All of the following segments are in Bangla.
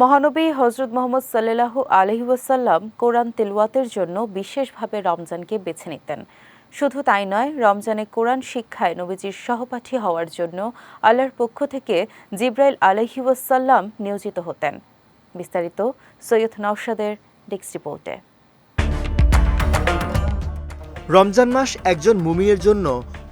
মহানবী হজরত মোহাম্মদ সাল্লাহ আলহি ওয়াসাল্লাম কোরআন তেলওয়াতের জন্য বিশেষভাবে রমজানকে বেছে নিতেন। শুধু তাই নয়, রমজানে কোরআন শিক্ষায় নবীজির সহপাঠী হওয়ার জন্য আল্লাহর পক্ষ থেকে জিব্রাইল আলহি ওয়াসাল্লাম নিয়োজিত হতেন। বিস্তারিত সৈয়দ নওশাদের ডেস্ক রিপোর্টে। রমজান মাস একজন মুমিনের জন্য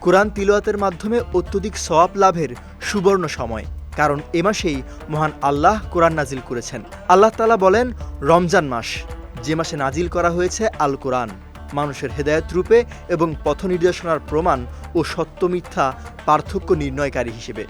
কোরআন তিলওয়াতের মাধ্যমে অত্যধিক সওয়াব লাভের সুবর্ণ সময়। কারণ এ মাসেই মহান আল্লাহ কোরআন নাজিল করেছেন। আল্লাহ তালা বলেন, রমজান মাস, যে মাসে নাজিল করা হয়েছে আল কোরআন মানুষের হেদায়ত রূপে এবং পথ নির্দেশনার প্রমাণ ও সত্য মিথ্যা পার্থক্য নির্ণয়কারী হিসেবে।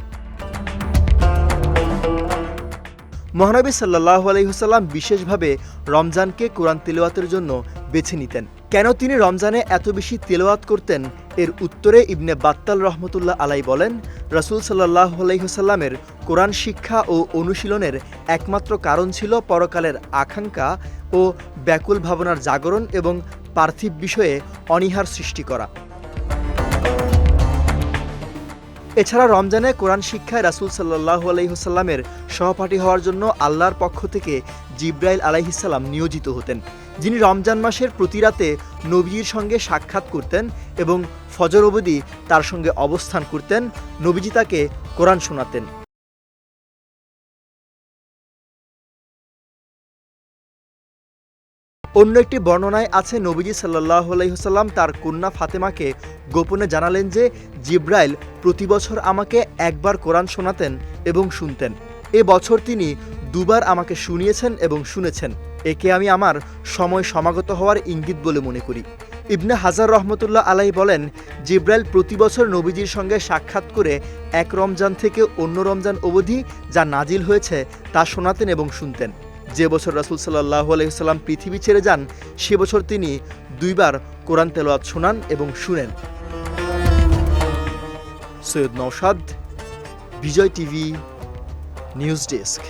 মহানবী সাল্লাহ আলহিহসাল্লাম বিশেষভাবে রমজানকে কোরআন তেলাওয়াতের জন্য বেছে নিতেন। কেন তিনি রমজানে এত বেশি তেলাওয়াত করতেন? এর উত্তরে ইবনে বাত্তাল রহমতুল্লাহ আলাই বলেন, রসুল সাল্লাহ আলহিহসাল্লামের কোরআন শিক্ষা ও অনুশীলনের একমাত্র কারণ ছিল পরকালের আকাঙ্ক্ষা ও ব্যাকুল ভাবনার জাগরণ এবং পার্থিব বিষয়ে অনীহার সৃষ্টি করা। এছাড়া রমজানে কোরআন শিক্ষায় রাসুল সাল্লাহ আলহিহসাল্লামের সহপাঠী হওয়ার জন্য আল্লাহর পক্ষ থেকে জিব্রাইল আলাইহিসাল্লাম নিয়োজিত হতেন। যিনি রমজান মাসের প্রতি রাতে নবীজির সঙ্গে সাক্ষাৎ করতেন এবং ফজর অবধি তার সঙ্গে অবস্থান করতেন, নবীজি তাকে কোরআন শোনাতেন। অন্য একটি বর্ণনায় আছে, নবীজি সাল্লাহ আলাইসাল্লাম তার কন্যা ফাতেমাকে গোপনে জানালেন যে, জিব্রাইল প্রতি বছর আমাকে একবার কোরআন শোনাতেন এবং শুনতেন। এ বছর তিনি দুবার আমাকে শুনিয়েছেন এবং শুনেছেন। একে আমি আমার সময় সমাগত হওয়ার ইঙ্গিত বলে মনে করি। ইবনে হাজার রহমতুল্লাহ আলাই বলেন, জিব্রাইল প্রতি বছর নবীজির সঙ্গে সাক্ষাৎ করে এক রমজান থেকে অন্য রমজান অবধি যা নাজিল হয়েছে তা শোনাতেন এবং শুনতেন। যে বছর রাসুল সাল্লাহ আলহিসাল্লাম পৃথিবী ছেড়ে যান, সে বছর তিনি দুইবার কোরআন তেলোয়াত শোনান এবং শুনেন। Syed Naushad, Bijoy TV, news desk.